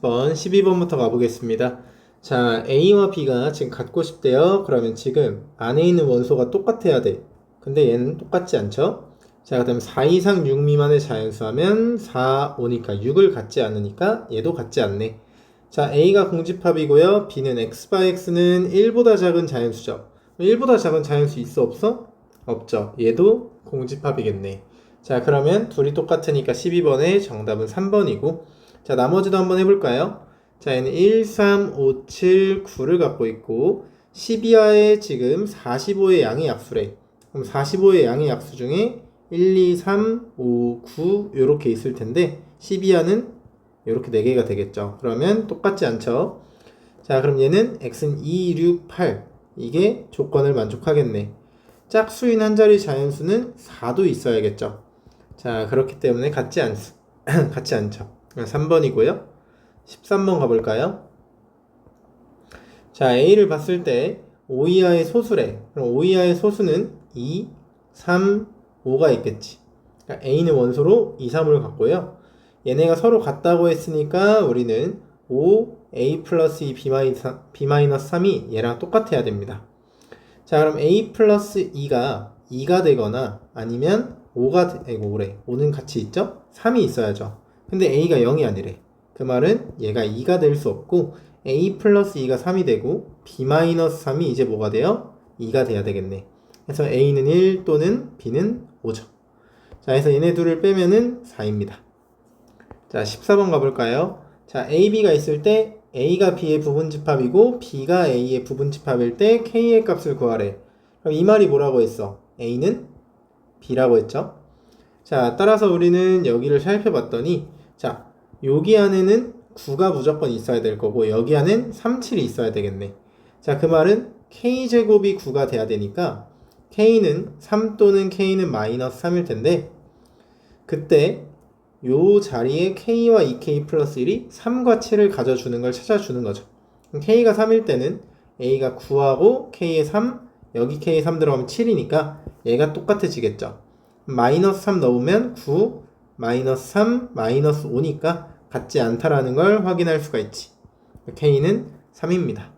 10번, 12번부터 가보겠습니다. 자, A와 B가 지금 같고 싶대요. 그러면 지금 안에 있는 원소가 똑같아야 돼. 근데 얘는 똑같지 않죠? 자, 그 다음 4 이상 6 미만의 자연수 하면 4, 5니까 6을 갖지 않으니까 얘도 갖지 않네. 자, A가 공집합이고요. B는 x by x는 1보다 작은 자연수죠. 1보다 작은 자연수 있어 없어? 없죠. 얘도 공집합이겠네. 자, 그러면 둘이 똑같으니까 12번의 정답은 3번이고 자, 나머지도 한번 해볼까요? 자, 얘는 1, 3, 5, 7, 9를 갖고 있고 12하에 지금 45의 양의 약수래. 그럼 45의 양의 약수 중에 1, 2, 3, 5, 9 이렇게 있을 텐데 12하는 이렇게 4개가 되겠죠. 그러면 똑같지 않죠? 자, 그럼 얘는 x는 2, 6, 8 이게 조건을 만족하겠네. 짝수인 한 자리 자연수는 4도 있어야겠죠. 자, 그렇기 때문에 같지 않, 같지 않죠. 3번이고요. 13번 가볼까요? 자, A를 봤을 때 5 이하의 소수래. 그럼 5 이하의 소수는 2, 3, 5가 있겠지. 그러니까 A는 원소로 2, 3을 갖고요. 얘네가 서로 같다고 했으니까 우리는 5, A 플러스 2, B 마이너스 3이 얘랑 똑같아야 됩니다. 자, 그럼 A 플러스 2가 2가 되거나 아니면 5가, 아이고, 5래. 5는 같이 있죠? 3이 있어야죠. 근데 A가 0이 아니래. 그 말은 얘가 2가 될 수 없고 A 플러스 2가 3이 되고 B 마이너스 3이 이제 뭐가 돼요? 2가 돼야 되겠네. 그래서 A는 1 또는 B는 5죠. 자, 그래서 얘네 둘을 빼면은 4입니다. 자, 14번 가볼까요? 자, A, B가 있을 때 A가 B의 부분집합이고 B가 A의 부분집합일 때 K의 값을 구하래. 그럼 이 말이 뭐라고 했어? A는 B라고 했죠? 자, 따라서 우리는 여기를 살펴봤더니 자, 여기 안에는 9가 무조건 있어야 될 거고 여기 안엔 3, 7이 있어야 되겠네. 자, 그 말은 K제곱이 9가 돼야 되니까 K는 3 또는 K는 마이너스 3일 텐데 그때 요 자리에 K와 2K 플러스 1이 3과 7을 가져주는 걸 찾아주는 거죠. K가 3일 때는 A가 9하고 K에 3, 여기 K에 3 들어가면 7이니까 얘가 똑같아지겠죠. 마이너스 3 넣으면 9, 마이너스 3, 마이너스 5니까 같지 않다라는 걸 확인할 수가 있지. K는 3입니다.